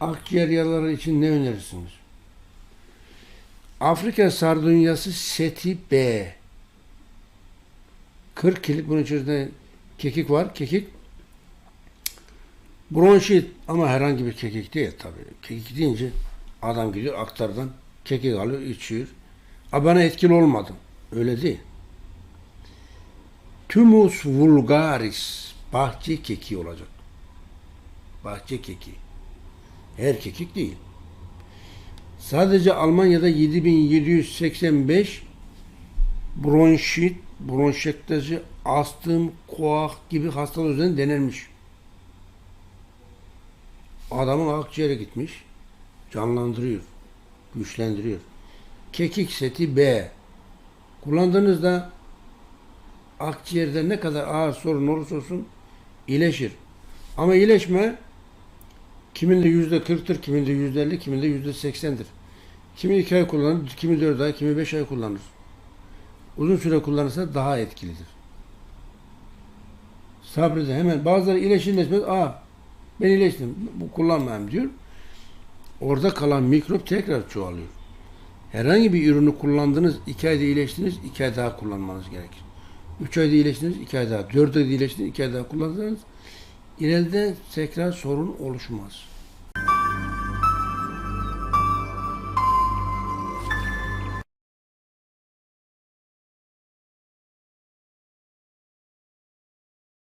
Akciğer yaraları için ne önerirsiniz? Afrika sardunyası seti B. 40 kilik bunun içerisinde kekik var. Kekik bronşit ama herhangi bir kekik değil tabii. Kekik deyince adam gidiyor aktardan kekik alıyor içiyor. Ama bana etkili olmadı. Öyle değil. Thymus vulgaris bahçe keki olacak. Bahçe keki. Her kekik değil. Sadece Almanya'da 7785 bronşit, bronşektazi, astım, koah gibi hastalık üzerine denenmiş. Adamın akciğere gitmiş. Canlandırıyor. Güçlendiriyor. Kekik seti B. Kullandığınızda akciğerde ne kadar ağır sorun olursa olsun iyileşir. Ama iyileşme kiminde yüzde kırktır, kiminde yüzde elli, kiminde yüzde seksendir. Kimi iki ay kullanır, kimi dört ay, kimi beş ay kullanır. Uzun süre kullanırsa daha etkilidir. Sabredin hemen. Bazıları iyileşir iyileşmez. Aa ben iyileştim. Bu kullanmayayım diyor. Orada kalan mikrop tekrar çoğalıyor. Herhangi bir ürünü kullandınız, iki ayda iyileştiniz, iki ay daha kullanmanız gerekir. Üç ayda iyileştiniz, iki ay daha. Dört ayda iyileştiniz, iki ay daha kullanırsanız ileride tekrar sorun oluşmaz.